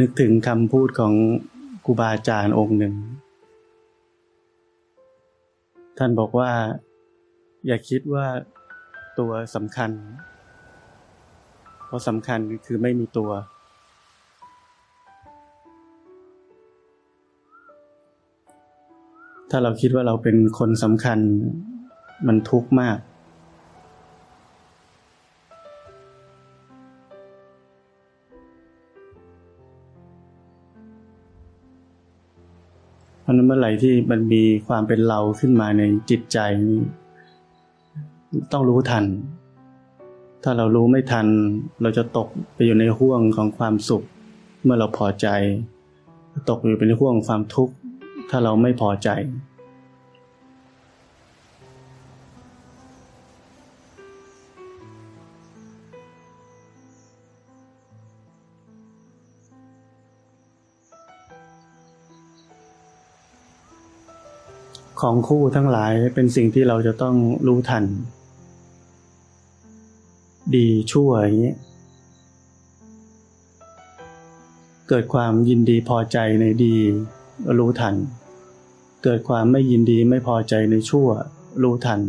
นึกถึงคำพูดของครูบาอาจารย์องค์หนึ่ง ท่านบอกว่า อย่าคิดว่าตัวสำคัญ เพราะสำคัญคือไม่มีตัว ถ้าเราคิดว่าเราเป็นคนสำคัญมันทุกข์มาก ราะนั้นเมื่อไหร่ที่มันมีความเป็นเราขึ้นมาในจิตใจนี่ต้องรู้ทัน ถ้าเรารู้ไม่ทัน เราจะตกไปอยู่ในห่วงของความสุข เมื่อเราพอใจ ตกอยู่เป็นห่วงความทุกข์ ถ้าเราไม่พอใจ ของคู่ทั้งหลายเป็นสิ่งที่เราจะต้องรู้ทัน ดีชั่วอย่างนี้เกิดความยินดีพอใจในดี รู้ทัน เกิดความไม่ยินดีไม่พอใจในชั่ว รู้ทัน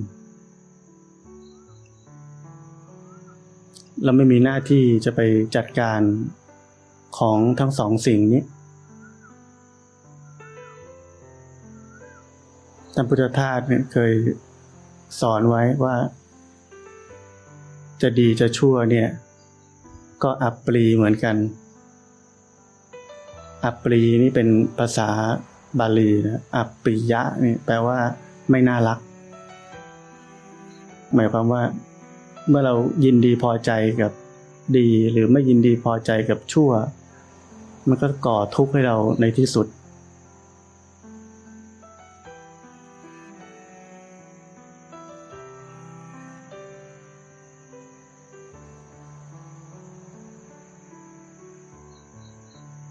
เราไม่มีหน้าที่จะไปจัดการของทั้งสองสิ่งนี้ ท่านพุทธทาสเนี่ยเคยสอนไว้ว่า จะดีจะชั่วเนี่ย ก็อัปปรีเหมือนกัน อัปปรีนี่เป็นภาษาบาลีนะอัปปริยะนี่แปลว่า ไม่น่ารัก หมายความว่า เมื่อเรายินดีพอใจกับดีหรือไม่ยินดีพอใจกับชั่ว มันก็ก่อทุกข์ให้เราในที่สุด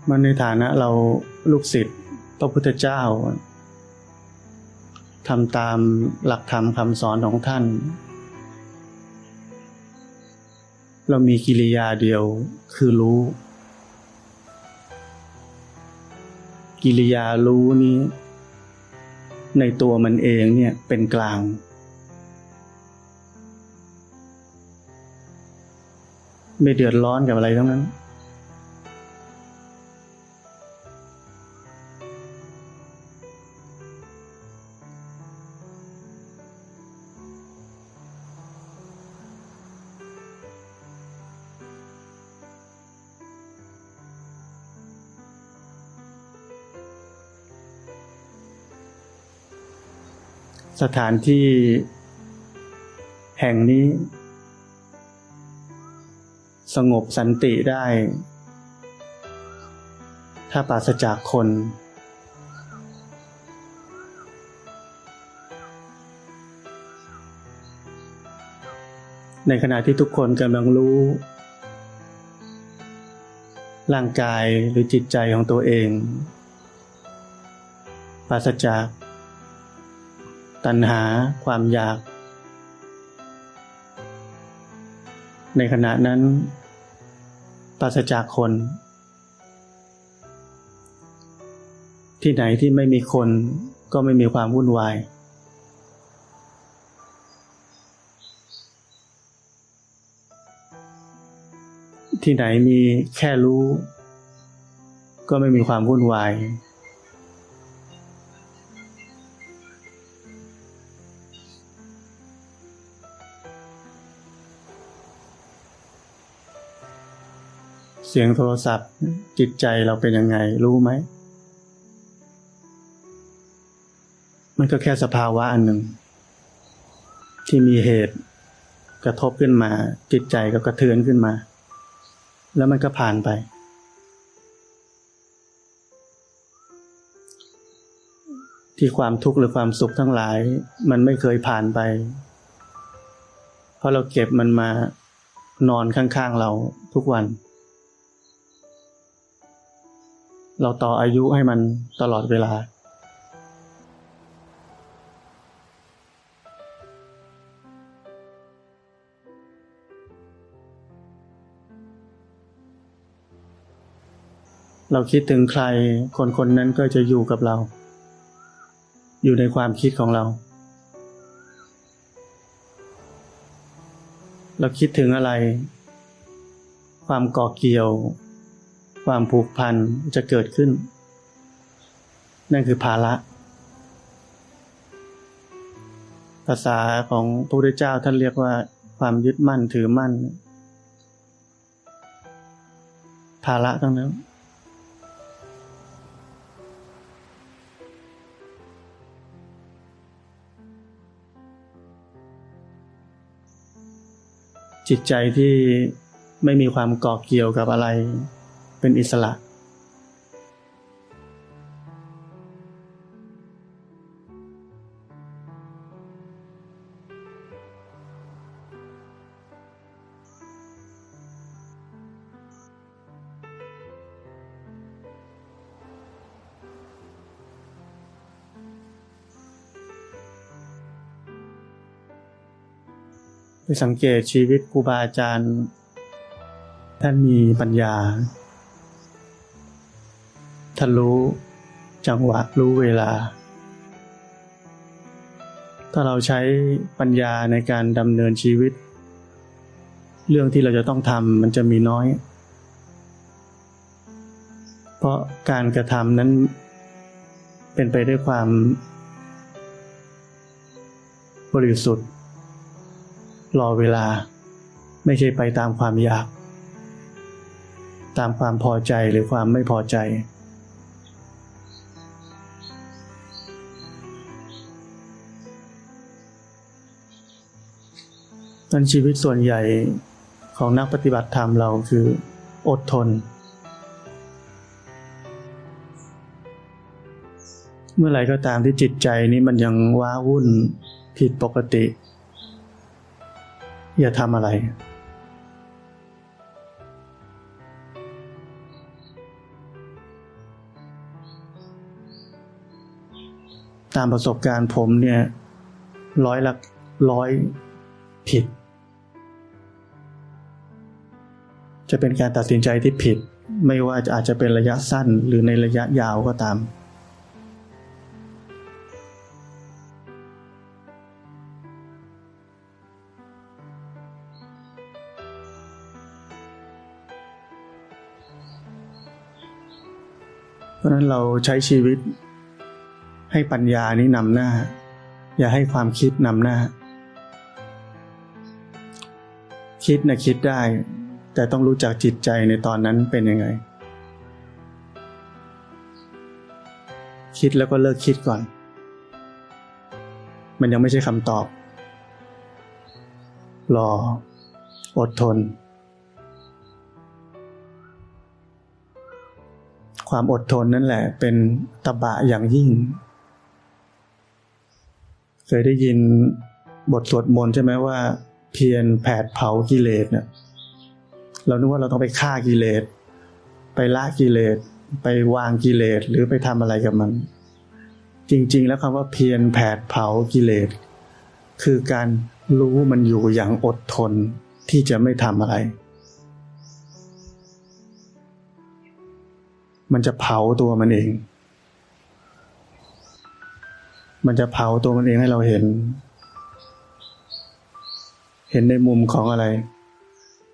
มันในฐานะเราลูกศิษย์พระพุทธเจ้าทำตามหลักธรรมคำสอนของท่าน เรามีกิริยาเดียวคือรู้ กิริยารู้นี้ ในตัวมันเองเนี่ยเป็นกลาง ไม่เดือดร้อนกับอะไรทั้งนั้น สถานที่แห่งนี้ สงบสันติได้ ถ้าปราศจากคน ในขณะที่ทุกคนกำลังรู้ ร่างกายหรือจิตใจของตัวเอง ปราศจาก ตัณหาความอยาก ในขณะนั้นปราศจากคน ที่ไหนที่ไม่มีคนก็ไม่มีความวุ่นวาย ที่ไหนมีแค่รู้ ก็ไม่มีความวุ่นวาย เสียงโทรศัพท์ จิตใจเราเป็นยังไง รู้ไหม มันก็แค่สภาวะอันหนึ่ง ที่มีเหตุกระทบขึ้นมา จิตใจก็กระเทือนขึ้นมา แล้วมันก็ผ่านไป ที่ความทุกข์หรือความสุขทั้งหลาย มันไม่เคยผ่านไป เพราะเราเก็บมันมานอนข้างๆเราทุกวัน เราต่ออายุให้มันตลอดเวลา เราคิดถึงใครคนคนนั้นก็จะอยู่กับเรา อยู่ในความคิดของเรา เราคิดถึงอะไร ความก่อเกี่ยว ความผูกพันจะเกิดขึ้น นั่นคือภาระ ภาษาของพระพุทธเจ้าท่านเรียกว่าความยึดมั่นถือมั่น ภาระทั้งนั้นจิตใจที่ไม่มีความเกาะเกี่ยวกับอะไร เป็นอิสระ ไปสังเกตชีวิตครูบาอาจารย์ท่านมีปัญญา ท่านรู้จังหวะรู้เวลา ถ้าเราใช้ปัญญาในการดำเนินชีวิต เรื่องที่เราจะต้องทำมันจะมีน้อย เพราะการกระทำนั้นเป็นไปด้วยความบริสุทธิ์ รอเวลาไม่ใช่ไปตามความอยาก ตามความพอใจหรือความไม่พอใจ นั้นชีวิตส่วนใหญ่ของนักปฏิบัติธรรมเราคืออดทน เมื่อไหร่ก็ตามที่จิตใจนี้มันยังว้าวุ่นผิดปกติ อย่าทำอะไร ตามประสบการณ์ผมเนี่ยร้อยละร้อยผิด จะเป็นการตัดสินใจที่ผิด ไม่ว่าจะอาจจะเป็นระยะสั้นหรือในระยะยาวก็ตาม เพราะฉะนั้นเราใช้ชีวิต ให้ปัญญานี้นำหน้า อย่าให้ความคิดนำหน้า คิดนะคิดได้ แต่ต้องรู้จักจิตใจในตอนนั้นเป็นยังไง คิดแล้วก็เลิกคิดก่อน มันยังไม่ใช่คำตอบ รอ อดทน ความอดทนนั่นแหละ เป็นตบะอย่างยิ่ง เคยได้ยินบทสวดมนต์ใช่ไหมว่า เพียรแผดเผากิเลสเนี่ย เรานึกว่าเราต้องไปฆ่ากิเลส ไปละกิเลส ไปวางกิเลส หรือไปทำอะไรกับมัน จริง ๆ แล้วคำว่าเพียรแผดเผากิเลส คือการรู้มันอยู่อย่างอดทนที่จะไม่ทำอะไร มันจะเผาตัวมันเอง มันจะเผาตัวมันเองให้เราเห็น เห็นในมุมของอะไร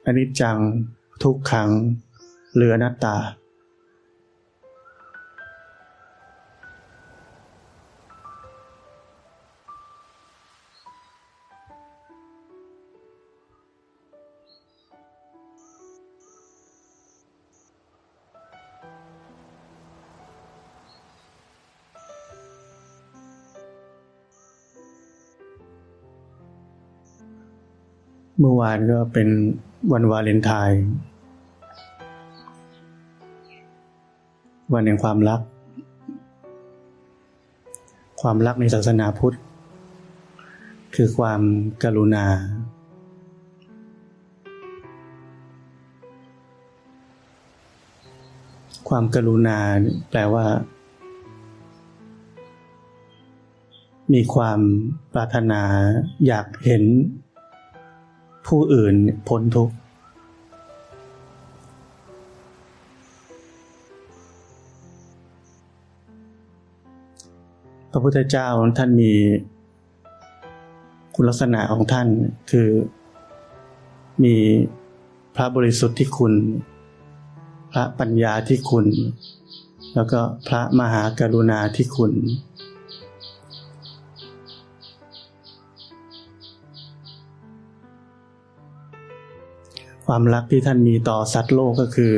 อนนี้จังทุกขังเหลือนัตตา เมื่อวานก็เป็น วันวาเลนไทน์วันแห่งความรัก ความรักในศาสนาพุทธ คือความกรุณา ความกรุณาแปลว่า มีความปรารถนาอยากเห็น ผู้อื่นพ้นทุกข์พระพุทธเจ้าท่านมีคุณลักษณะของท่านคือ มีพระบริสุทธิ์ที่คุณ พระปัญญาที่คุณ แล้วก็พระมหากรุณาที่คุณ ความรักที่ท่านมีต่อสัตว์โลกก็คือ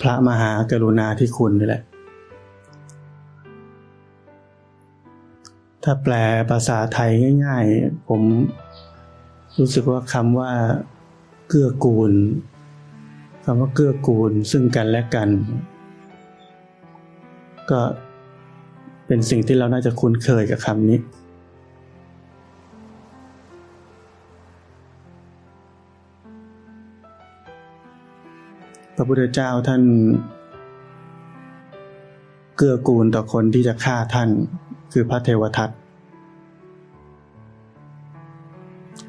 พระมหากรุณาที่คุณนี่แหละ ถ้าแปลภาษาไทยง่าย ๆ ผมรู้สึกว่าคำว่าเกื้อกูลคำว่าเกื้อกูลซึ่งกันและกัน ก็เป็นสิ่งที่เราน่าจะคุ้นเคยกับคำนี้ พระพุทธเจ้าท่านเกื้อกูลต่อคนที่จะฆ่าท่านคือพระเทวทัต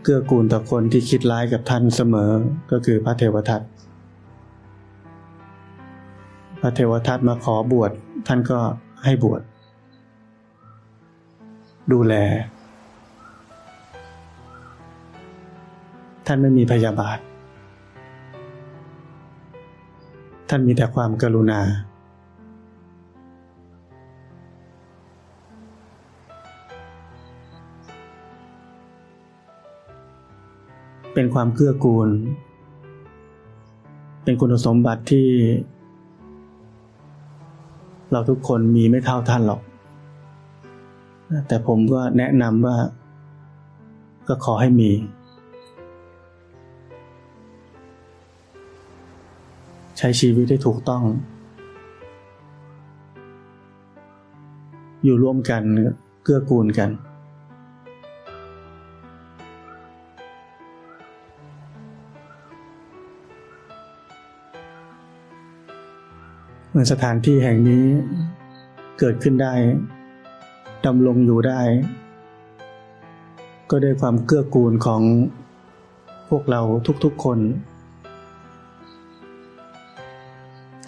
เกื้อกูลต่อคนที่คิดร้ายกับท่านเสมอก็คือพระเทวทัตพระเทวทัตมาขอบวชท่านก็ให้บวชดูแล ท่านไม่มีพยาบาท ท่านมีแต่ความกรุณา เป็นความเกื้อกูล เป็นคุณสมบัติที่ เราทุกคนมีไม่เท่าท่านหรอก แต่ผมก็แนะนำว่าก็ขอให้มี ช้ชีวิตให้ถูกต้อง อยู่ร่วมกันเกื้อกูลกัน เหมือนสถานที่แห่งนี้เกิดขึ้นได้ดำรงอยู่ได้ ก็ด้วยความเกื้อกูลของพวกเราทุกๆคน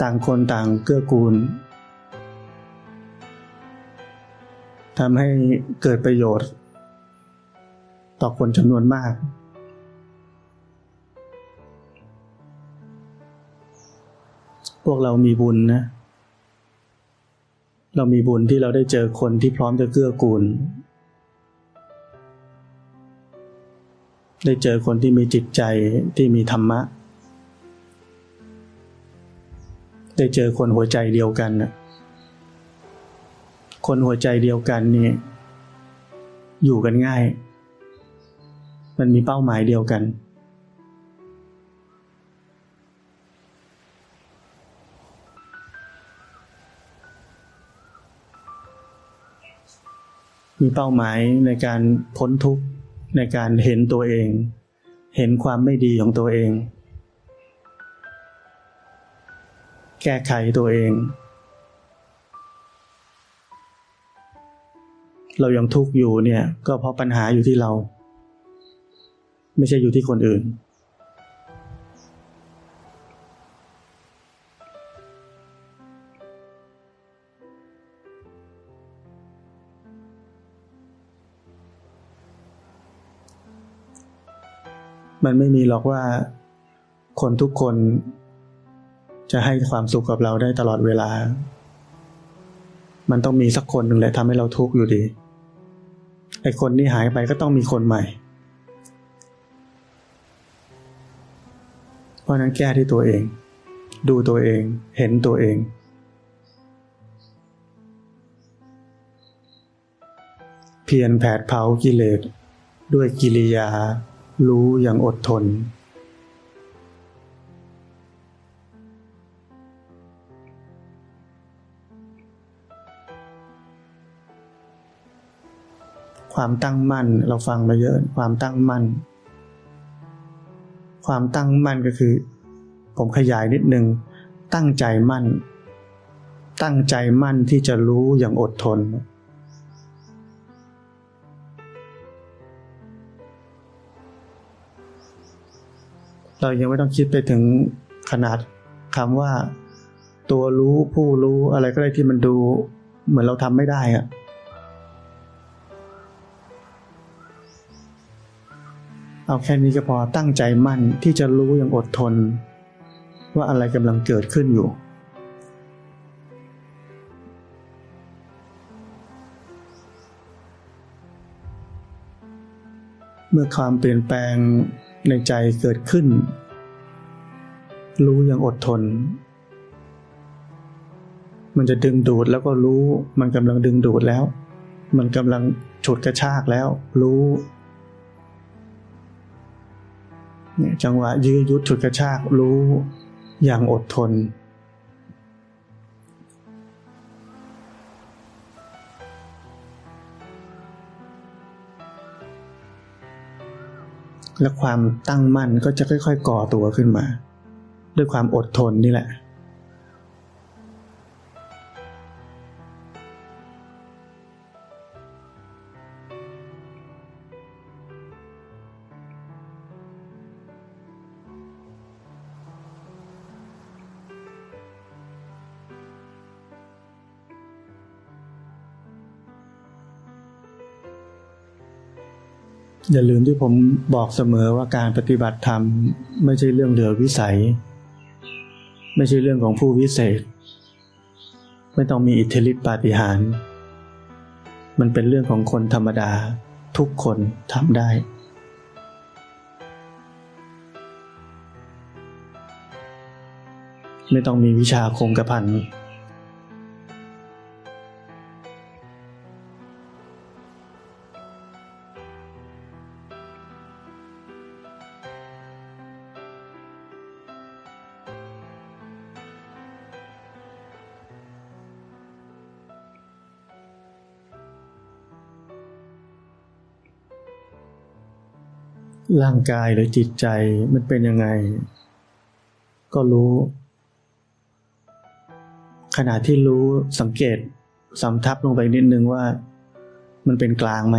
ต่างคนต่างเกื้อกูลทำให้เกิดประโยชน์ ต่อคนจำนวนมาก พวกเรามีบุญนะ เรามีบุญที่เราได้เจอคนที่พร้อมจะเกื้อกูล ได้เจอคนที่มีจิตใจที่มีธรรมะ ได้เจอคนหัวใจเดียวกัน คนหัวใจเดียวกันนี่อยู่กันง่าย มันมีเป้าหมายเดียวกัน มีเป้าหมายในการพ้นทุกข์ในการเห็นตัวเอง เห็นความไม่ดีของตัวเอง แก้ไขตัวเอง เรายังทุกข์อยู่เนี่ย ก็เพราะปัญหาอยู่ที่เรา ไม่ใช่อยู่ที่คนอื่น มันไม่มีหรอกว่าคนทุกคน จะให้ความสุขกับเราได้ตลอดเวลา มันต้องมีสักคนหนึ่งแหละทำให้เราทุกข์อยู่ดี ไอ้คนที่หายไปก็ต้องมีคนใหม่ เพราะนั้นแก้ที่ตัวเอง ดูตัวเอง เห็นตัวเอง เพียรแผดเผากิเลสด้วยกิริยา รู้อย่างอดทน ความตั้งมั่นเราฟังมาเยอะความตั้งมั่น ความตั้งมั่นก็คือ ผมขยายนิดนึง ตั้งใจมั่น ตั้งใจมั่นที่จะรู้อย่างอดทน เรายังไม่ต้องคิดไปถึงขนาดคำว่า ตัวรู้ผู้รู้อะไรก็ได้ที่มันดู เหมือนเราทำไม่ได้อะ เอาแค่นี้ก็พอตั้งใจมั่นที่จะรู้อย่างอดทน ว่าอะไรกำลังเกิดขึ้นอยู่เมื่อความเปลี่ยนแปลงในใจเกิดขึ้น รู้อย่างอดทน มันจะดึงดูดแล้วก็รู้ มันกำลังดึงดูดแล้ว มันกำลังฉุดกระชากแล้ว รู้ เนี่ยจังหวะยื้อยุดฉุดกระชากรู้อย่างอดทน และความตั้งมั่นก็จะค่อย ๆ ก่อตัวขึ้นมา ด้วยความอดทนนี่แหละ อย่าลืมที่ผมบอกเสมอว่าการปฏิบัติธรรมไม่ใช่เรื่องเหลือวิสัย ไม่ใช่เรื่องของผู้วิเศษ ไม่ต้องมีอิทธิฤทธิปาฏิหาริย์มันเป็นเรื่องของคนธรรมดาทุกคนทำได้ไม่ต้องมีวิชาคงกระพัน ร่างกายหรือจิตใจมันเป็นยังไง ก็รู้ ขณะที่รู้สังเกตสำทับลงไปนิดนึงว่า มันเป็นกลางไหม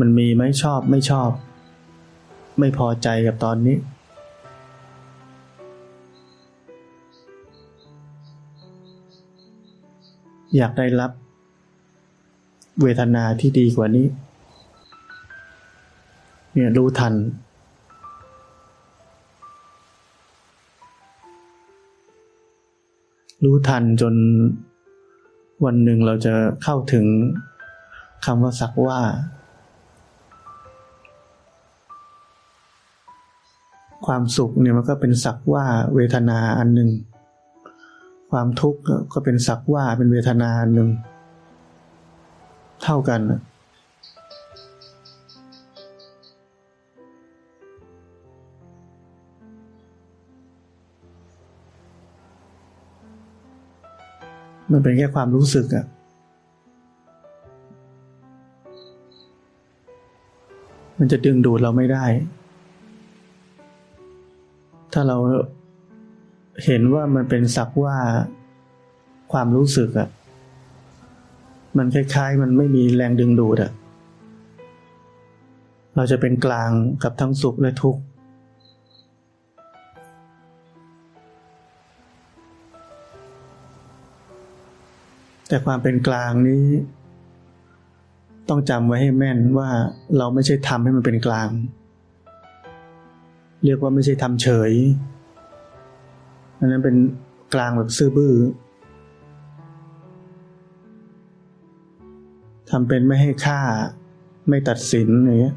มันมีไหมชอบไม่ชอบ ไม่พอใจกับตอนนี้ อยากได้รับ เวทนาที่ดีกว่านี้ เนี่ยรู้ทัน รู้ทันจนวันหนึ่งเราจะเข้าถึงคำว่าสักว่า ความสุขเนี่ยมันก็เป็นสักว่าเวทนาอันหนึ่ง ความทุกข์ก็เป็นสักว่าเป็นเวทนาอันหนึ่ง เท่ากันนะมันเป็นแค่ความรู้สึกอะมันจะดึงดูดเราไม่ได้ ถ้าเราเห็นว่ามันเป็นสักว่าความรู้สึกอะ มันคล้ายๆ มันไม่มีแรงดึงดูดอะเราจะเป็นกลางกับทั้งสุขและทุกข์แต่ความเป็นกลางนี้ ต้องจำไว้ให้แม่นว่าเราไม่ใช่ทำให้มันเป็นกลาง เรียกว่าไม่ใช่ทำเฉยอันนั้นเป็นกลางแบบซื่อบื้อ ทำเป็นไม่ให้ค่า ไม่ตัดสินอย่างเงี้ย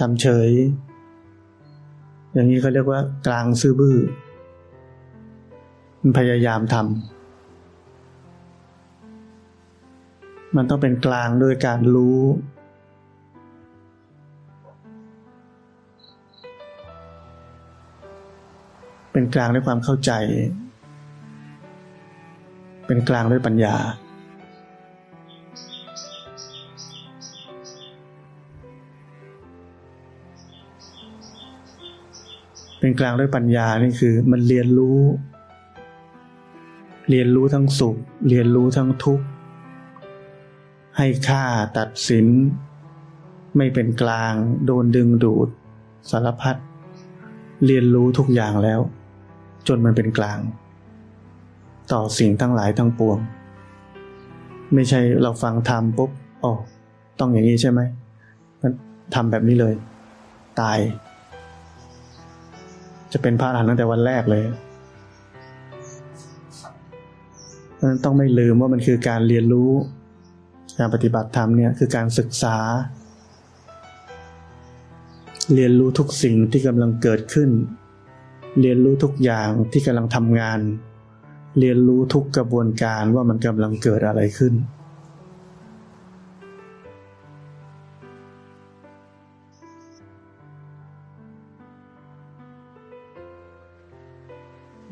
ทำเฉย อย่างนี้เขาเรียกว่ากลางซื่อบื้อมันพยายามทำมันต้องเป็นกลางด้วยการรู้ เป็นกลางด้วยความเข้าใจ เป็นกลางด้วยปัญญา เป็นกลางด้วยปัญญานี่คือ มันเรียนรู้ เรียนรู้ทั้งสุข เรียนรู้ทั้งทุกข์ ให้ค่าตัดสิน ไม่เป็นกลาง โดนดึงดูด สารพัดเรียนรู้ทุกอย่างแล้ว จนมันเป็นกลาง ต่อสิ่งทั้งหลายทั้งปวง ไม่ใช่เราฟังธรรมปุ๊บอ๋อต้องอย่างนี้ใช่ไหมงั้นทำแบบนี้เลย ตาย จะเป็นพระอรหันต์ตั้งแต่วันแรกเลยนั้นต้องไม่ลืมว่ามันคือการเรียนรู้ การปฏิบัติธรรมเนี่ยคือการศึกษา เรียนรู้ทุกสิ่งที่กำลังเกิดขึ้น เรียนรู้ทุกอย่างที่กำลังทำงาน เรียนรู้ทุกกระบวนการว่ามันกำลังเกิดอะไรขึ้น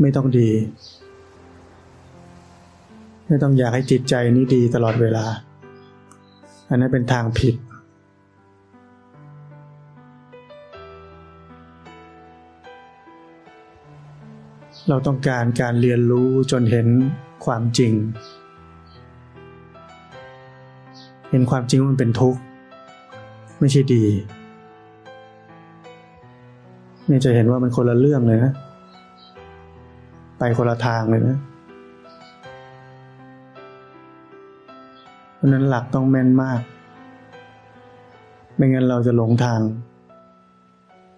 ไม่ต้องดี ไม่ต้องอยากให้จิตใจนี้ดีตลอดเวลา อันนั้นเป็นทางผิด เราต้องการการเรียนรู้จนเห็นความจริง เห็นความจริงว่ามันเป็นทุกข์ ไม่ใช่ดีนี่จะเห็นว่ามันคนละเรื่องเลยนะ ไปคนละทางเลยนะเพราะนั้นหลักต้องแม่นมาก ไม่งั้นเราจะหลงทาง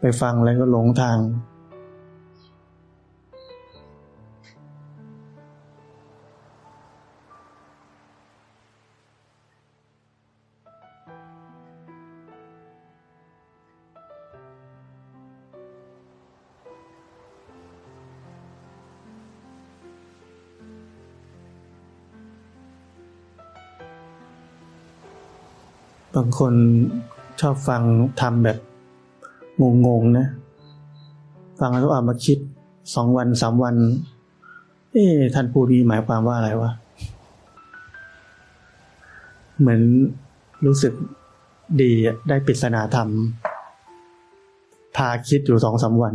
ไปฟังอะไรก็หลงทาง บางคนชอบฟังทำแบบงงๆนะ ฟังแล้วเอามาคิดสองวันสามวัน เอ๊ะท่านพูดนี้หมายความว่าอะไรวะ เหมือนรู้สึกดีได้ปริศนาธรรม พาคิดอยู่สองสามวัน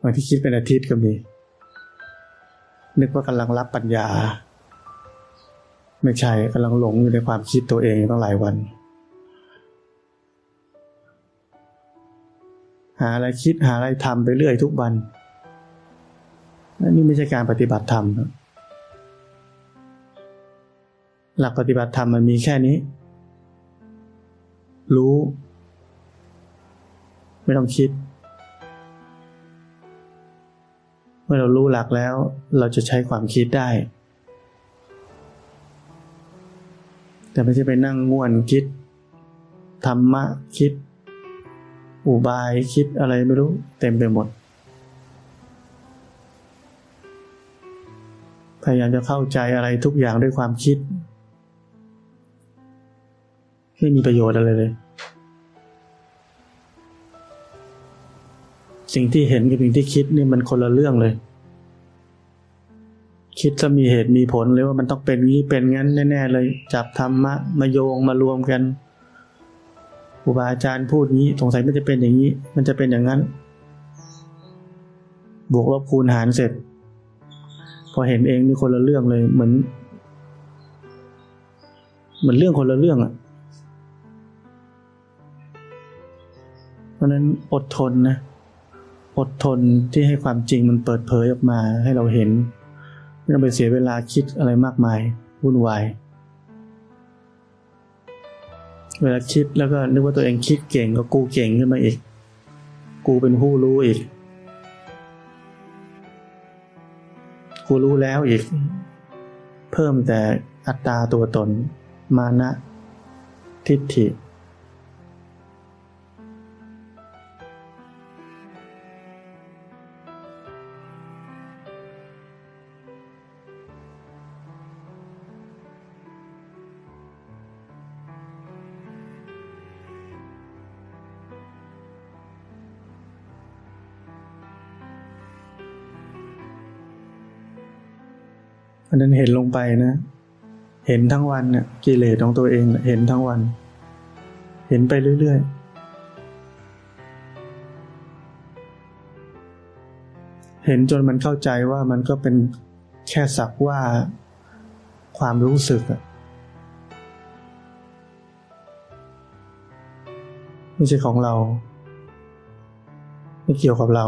บางที่คิดเป็นอาทิตย์ก็มี นึกว่ากำลังรับปัญญา ไม่ใช่กำลังหลงอยู่ในความคิดตัวเองตั้งหลายวัน หาอะไรคิดหาอะไรทำไปเรื่อยทุกวันนี่ไม่ใช่การปฏิบัติธรรมหลักปฏิบัติธรรมมันมีแค่นี้ รู้ ไม่ต้องคิด เมื่อเรารู้หลักแล้ว เราจะใช้ความคิดได้ แต่ไม่ใช่ไปนั่งง่วนคิด ธรรมะคิด อุบายคิดอะไรไม่รู้ เต็มไปหมด พยายามจะเข้าใจอะไรทุกอย่างด้วยความคิด ไม่มีประโยชน์อะไรเลย สิ่งที่เห็นกับสิ่งที่คิดนี่มันคนละเรื่องเลย คิดจะมีเหตุมีผลเลยว่ามันต้องเป็นงี้เป็นงั้นแน่ๆเลย จับธรรมะมาโยงมารวมกันครูบาอาจารย์พูดงี้ สงสัยมันจะเป็นอย่างนี้ มันจะเป็นอย่างนั้น บวกลบคูณหารเสร็จ พอเห็นเองนี่คนละเรื่องเลยเหมือนเหมือนเรื่องคนละเรื่องอะ่ะเพราะฉะนั้นอดทนนะ อดทนที่ให้ความจริงมันเปิดเผยออกมาให้เราเห็น ไม่ต้องไปเสียเวลาคิดอะไรมากมายวุ่นวายเวลาคิดแล้วก็นึกว่าตัวเองคิดเก่งก็กูเก่งขึ้นมาอีก กูเป็นผู้รู้อีก กูรู้แล้วอีก เพิ่มแต่อัตตาตัวตน มานะ ทิฏฐิ อันนั้นเห็นลงไปนะ เห็นทั้งวันเนี่ยกิเลสของตัวเองเห็นทั้งวัน เห็นไปเรื่อยๆ เห็นจนมันเข้าใจว่ามันก็เป็นแค่สักว่าความรู้สึกอะไม่ใช่ของเรา ไม่เกี่ยวกับเรา